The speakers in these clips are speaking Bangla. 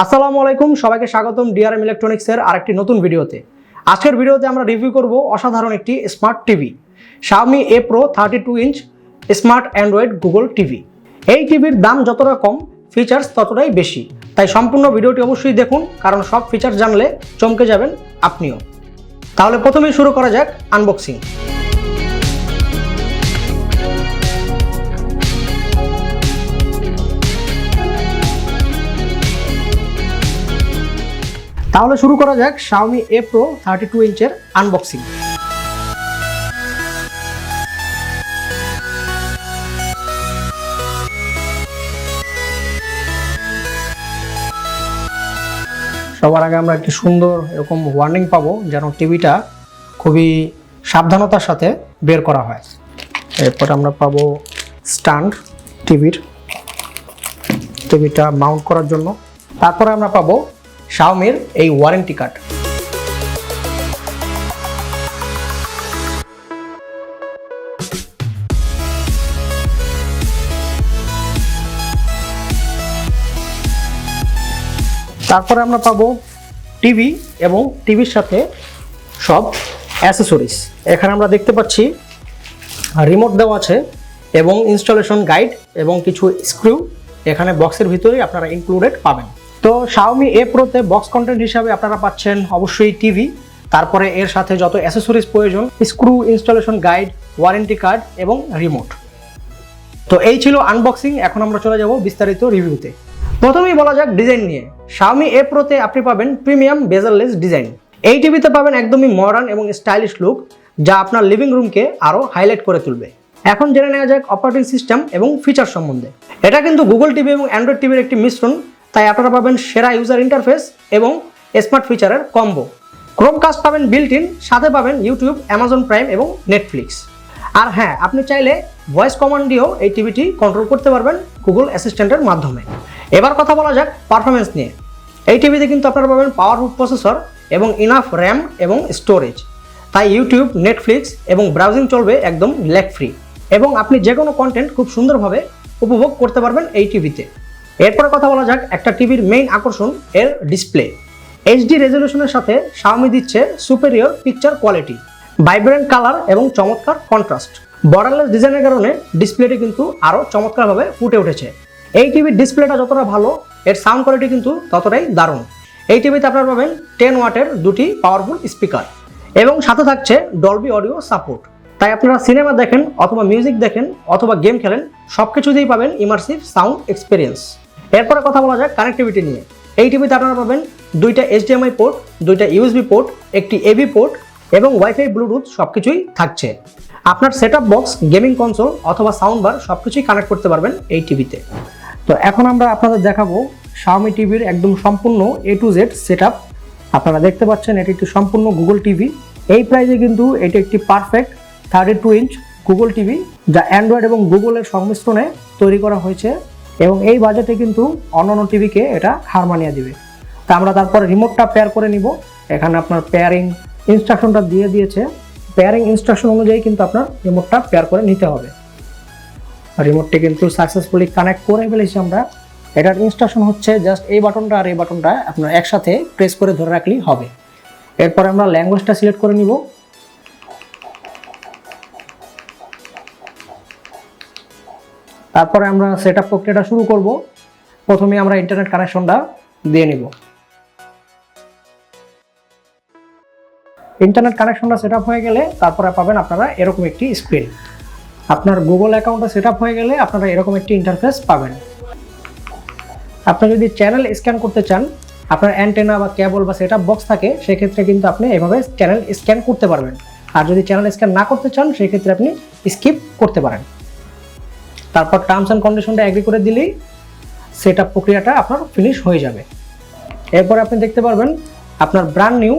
আসসালামু আলাইকুম, সবাইকে স্বাগতম ডিআরএম ইলেকট্রনিক্সের আরেকটি নতুন ভিডিওতে। আজকের ভিডিওতে আমরা রিভিউ করব অসাধারণ একটি smart TV, Xiaomi A pro thirty two inch smart Android Google TV. এই টিভির দাম যতটা কম ফিচার্স ততটাই বেশি। তাই সম্পূর্ণ ভিডিওটি অবশ্যই দেখুন, কারণ সব ফিচার জানলে চমকে যাবেন আপনিও। তাহলে প্রথমেই শুরু করা যাক আনবক্সিং তাহলে শুরু করা যাক Xiaomi A pro thirty two ইঞ্চের unboxing সবার আগে আমরা একটি সুন্দর এরকম ওয়ার্নিং পাবো যেন টিভিটা খুবই সাবধানতার সাথে বের করা হয়। এরপর আমরা পাবো স্ট্যান্ড টিভির টিভিটা মাউন্ট করার জন্য। তারপরে আমরা পাবো শাওমির এই ওয়ারেন্টি কার্ড তারপরে আমরা পাবো টিভি এবং টিভির সাথে সব অ্যাসেসরিজ এখানে আমরা দেখতে পাচ্ছি রিমোট দেওয়া আছে এবং ইনস্টলেশন গাইড এবং কিছু স্ক্রু এখানে বক্সের ভিতরেই আপনারা ইনক্লুডেড পাবেন। তো Xiaomi এ প্রোতে বক্স কন্টেন্ট হিসাবে আপনারা পাচ্ছেন অবশ্যই টিভি তারপরে এর সাথে যত অ্যাসেসরিজ প্রয়োজন screw installation guide warranty card এবং রিমোট তো এই ছিল আনবক্সিং এখন আমরা চলে যাব বিস্তারিত রিভিউতে প্রথমেই বলা যাক ডিজাইন নিয়ে। Xiaomi এ প্রোতে আপনি পাবেন প্রিমিয়াম বেজারলেস ডিজাইন এই টিভিতে পাবেন একদমই মডার্ন এবং স্টাইলিশ লুক যা আপনার লিভিং রুমকে আরও হাইলাইট করে তুলবে। এখন জেনে নেওয়া যাক অপারেটিং সিস্টেম এবং ফিচার সম্বন্ধে। এটা কিন্তু গুগল টিভি এবং অ্যান্ড্রয়েড টিভির একটি মিশ্রণ তাই আপনারা পাবেন সেরা ইউজার ইন্টারফেস এবং স্মার্ট ফিচারের কম্বো ক্রোমকাস্ট পাবেন বিল্ট ইন সাথে পাবেন ইউটিউব অ্যামাজন প্রাইম এবং নেটফ্লিক্স আর হ্যাঁ আপনি চাইলে ভয়েস কমান্ড দিয়েও এই টিভিটি কন্ট্রোল করতে পারবেন গুগল অ্যাসিস্ট্যান্টের মাধ্যমে। এবার কথা বলা যাক পারফরমেন্স নিয়ে। এই টিভিতে কিন্তু আপনারা পাবেন পাওয়ারফুল প্রসেসর এবং ইনাফ র্যাম এবং স্টোরেজ তাই ইউটিউব নেটফ্লিক্স এবং ব্রাউজিং চলবে একদম ল্যাগ ফ্রি এবং আপনি যে কোনো কন্টেন্ট খুব সুন্দরভাবে উপভোগ করতে পারবেন এই টিভিতে এরপরে কথা বলা যাক একটা টিভির মেইন আকর্ষণ এর ডিসপ্লে এইচডি রেজলিউশনের সাথে Xiaomi দিচ্ছে superior picture quality vibrant colour এবং চমৎকার কন্ট্রাস্ট বর্ডারলেস ডিজাইনের কারণে ডিসপ্লেটি কিন্তু আরও চমৎকারভাবে ফুটে উঠেছে। এই টিভির ডিসপ্লেটা যতটা ভালো, এর সাউন্ড কোয়ালিটি কিন্তু ততটাই দারুণ। এই টিভিতে আপনারা পাবেন টেন ওয়াটের দুটি পাওয়ারফুল স্পিকার এবং সাথে থাকছে ডলবি অডিও সাপোর্ট তাই আপনারা সিনেমা দেখেন অথবা মিউজিক দেখেন অথবা গেম খেলেন সব কিছুতেই পাবেন ইমার্সিভ সাউন্ড এক্সপিরিয়েন্স এরপরে কথা বলা যাক কানেক্টিভিটি নিয়ে। এই টিভিতে আপনারা পাবেন দুইটা এইচডিএমআই পোর্ট দুইটা ইউএসবি পোর্ট একটি এবি পোর্ট এবং ওয়াইফাই ব্লুটুথ সব কিছুই থাকছে। আপনার সেট বক্স গেমিং কনসোল অথবা সাউন্ড বার সব কিছুই কানেক্ট করতে পারবেন এই টিভিতে তো। এখন আমরা আপনাদের দেখাবো Xiaomi টিভির একদম সম্পূর্ণ এ টু জেড সেট আপনারা দেখতে পাচ্ছেন এটি একটি সম্পূর্ণ গুগল টিভি এই প্রাইজে কিন্তু এটি একটি perfect thirty two inch Google TV যা অ্যান্ড্রয়েড এবং গুগলের সংমিশ্রণে তৈরি করা হয়েছে। এবং এই বাজেটে কিন্তু অন্যান্য টিভিকে এটা হার মানিয়ে দিবে। তা আমরা তারপরে রিমোটটা পেয়ার করে নিব। এখানে আপনার পেয়ারিং ইনস্ট্রাকশনটা দিয়ে দিয়েছে। পেয়ারিং ইনস্ট্রাকশন অনুযায়ী কিন্তু আপনার রিমোটটা পেয়ার করে নিতে হবে। রিমোটটি কিন্তু সাকসেসফুলি কানেক্ট করে ফেলেছি আমরা। এটার ইনস্ট্রাকশন হচ্ছে জাস্ট এই বাটনটা আর এই বাটনটা আপনার একসাথে প্রেস করে ধরে রাখলেই হবে। এরপরে আমরা ল্যাঙ্গুয়েজটা সিলেক্ট করে নিব। তারপরে আমরা সেট আপ প্রক্রিয়াটা শুরু করব। প্রথমে আমরা ইন্টারনেট কানেকশনটা দিয়ে নিব। ইন্টারনেট কানেকশনটা সেট হয়ে গেলে তারপরে পাবেন আপনারা এরকম একটি স্ক্রিন আপনার গুগল অ্যাকাউন্টটা সেট হয়ে গেলে আপনারা এরকম একটি ইন্টারফেস পাবেন। আপনি যদি চ্যানেল স্ক্যান করতে চান, আপনার অ্যান্টেনা বা কেবল বা সেট বক্স থাকে, সেক্ষেত্রে কিন্তু আপনি এভাবে চ্যানেল স্ক্যান করতে পারবেন। আর যদি চ্যানেল স্ক্যান না করতে চান, সেক্ষেত্রে আপনি স্কিপ করতে পারেন। তারপর টার্মস অ্যান্ড কন্ডিশনটা অ্যাগ্রি করে দিলেই সেট প্রক্রিয়াটা আপনার ফিনিশ হয়ে যাবে। এরপরে আপনি দেখতে পারবেন আপনার ব্র্যান্ড নিউ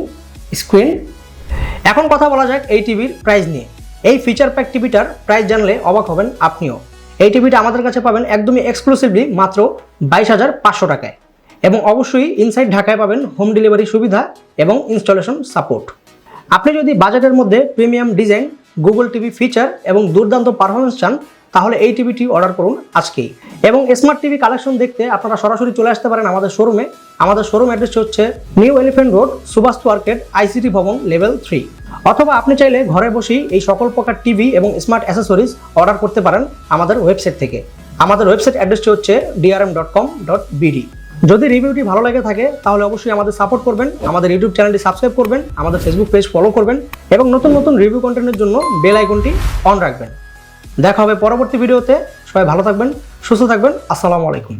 স্ক্রিন এখন কথা বলা যাক এই টিভির প্রাইস নিয়ে। এই ফিচার প্যাক টিভিটার প্রাইস জানলে অবাক হবেন আপনিও। এই টিভিটা আমাদের কাছে পাবেন একদমই এক্সক্লুসিভলি মাত্র বাইশ হাজার পাঁচশো টাকায়। এবং অবশ্যই ইনসাইড ঢাকায় পাবেন হোম ডেলিভারি সুবিধা এবং ইনস্টলেশন সাপোর্ট আপনি যদি বাজেটের মধ্যে premium design Google TV feature এবং দুর্দান্ত পারফরমেন্স চান তাহলে এই টিভিটি অর্ডার করুন আজকেই। এবং স্মার্ট টিভি কালেকশন দেখতে আপনারা সরাসরি চলে আসতে পারেন আমাদের শোরুমে আমাদের শোরুম অ্যাড্রেস হচ্ছে new elephant road Subhash market ICT Bhaban level three অথবা আপনি চাইলে ঘরে বসেই এই সকল প্রকার টিভি এবং স্মার্ট অ্যাসেসরিজ অর্ডার করতে পারেন আমাদের ওয়েবসাইট থেকে। আমাদের ওয়েবসাইট অ্যাড্রেসটি হচ্ছে DRM dot com dot BD যদি রিভিউটি ভালো লাগে থাকে, তাহলে অবশ্যই আমাদের সাপোর্ট করবেন, আমাদের ইউটিউব চ্যানেলটি সাবস্ক্রাইব করবেন, আমাদের ফেসবুক পেজ ফলো করবেন, এবং নতুন নতুন রিভিউ কন্টেন্টের জন্য বেল আইকনটি অন রাখবেন। দেখা হবে পরবর্তী ভিডিওতে। সবাই ভালো থাকবেন সুস্থ থাকবেন। আসসালামু আলাইকুম।